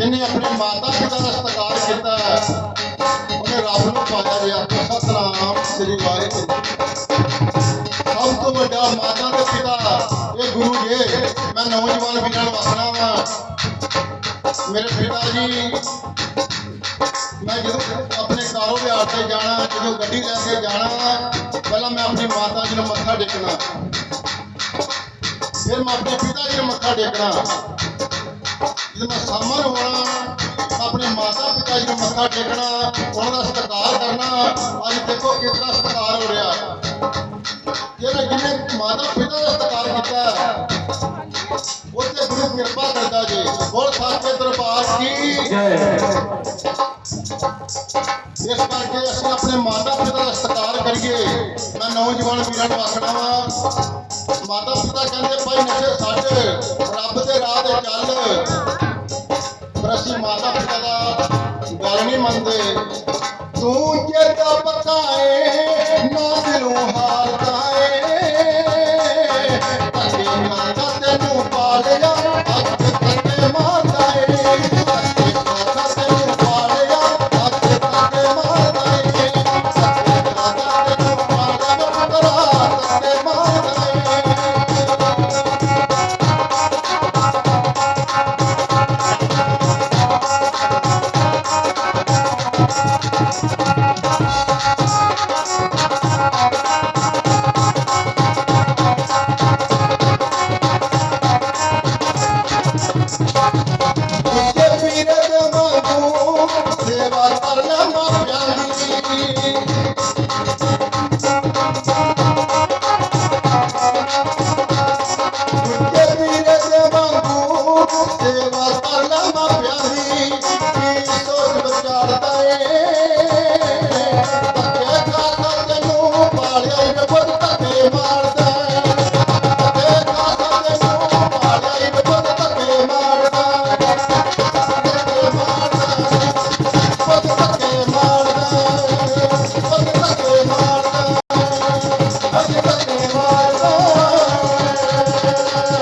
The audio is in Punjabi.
ਜਿਹਨੇ ਆਪਣੇ ਮਾਤਾ ਪਿਤਾ ਦਾ ਸਤਿਕਾਰ ਕੀਤਾ ਉਹਨੇ ਰੱਬ ਨੂੰ ਪਾਇਆ ਗਿਆ ਸਤਨਾਮ ਸ੍ਰੀ ਵਾਹਿਗੁਰੂ। ਸਭ ਤੋਂ ਵੱਡਾ ਮਾਤਾ ਤੇ ਪਿਤਾ, ਇਹ ਗੁਰੂ ਜੀ। ਮੈਂ ਨੌਜਵਾਨ ਵੀਰਾਂ ਨੂੰ ਵਸਣਾ ਵਾਂ। ਮੇਰੇ ਪਿਤਾ ਜੀ, ਮੈਂ ਜਦੋਂ ਆਪਣੇ ਕਾਰੋ ਵਿਆਹ ਤੇ ਜਾਣਾ, ਜਦੋਂ ਗੱਡੀ ਲੈ ਕੇ ਜਾਣਾ, ਪਹਿਲਾਂ ਮੈਂ ਆਪਣੀ ਮਾਤਾ ਜੀ ਨੂੰ ਮੱਥਾ ਟੇਕਣਾ। ਫਿਰ ਮੈਂ ਆਪਣੇ ਪਿਤਾ ਜੀ ਨੂੰ ਮੱਥਾ ਟੇਕਣਾ। ਜਦੋਂ ਸਾਹਮਣ ਹੋਣਾ ਆਪਣੇ ਮਾਤਾ ਪਿਤਾ ਜੀ ਨੂੰ ਮੱਥਾ ਟੇਕਣਾ ਉਹਨਾਂ ਦਾ ਸਤਿਕਾਰ ਕਰਨਾ ਅੱਜ ਦੇਖੋ ਤਰ੍ਹਾਂ ਸਤਿਕਾਰ ਹੋ ਰਿਹਾ। ਜਿਹਨੇ ਜਿਹਨੇ ਮਾਤਾ ਪਿਤਾ ਦਾ ਸਤਿਕਾਰ ਕੀਤਾ ਉੱਥੇ ਗੁਰੂ ਕਿਰਪਾ ਕਰਦਾ ਜੀ। ਬੋਲ ਸਾਚੇ ਦਰਬਾਰ ਕੀ? ਇਸ ਕਰਕੇ ਅਸੀਂ ਆਪਣੇ ਮਾਤਾ ਪਿਤਾ ਦਾ ਸਤਿਕਾਰ ਕਰੀਏ। ਮੈਂ ਨੌਜਵਾਨ ਵੀਰਾਂ ਨੂੰ ਆਖਣਾ ਵਾ ਮਾਤਾ ਪਿਤਾ ਕਹਿੰਦੇ ਭਾਈ ਨਸ਼ੇ ਛੱਡ ਰੱਬ ਦੇ ਰਾਹ ਤੇ ਚੱਲ। ਪਰ ਅਸੀਂ ਮਾਤਾ ਪਿਤਾ সেবা তার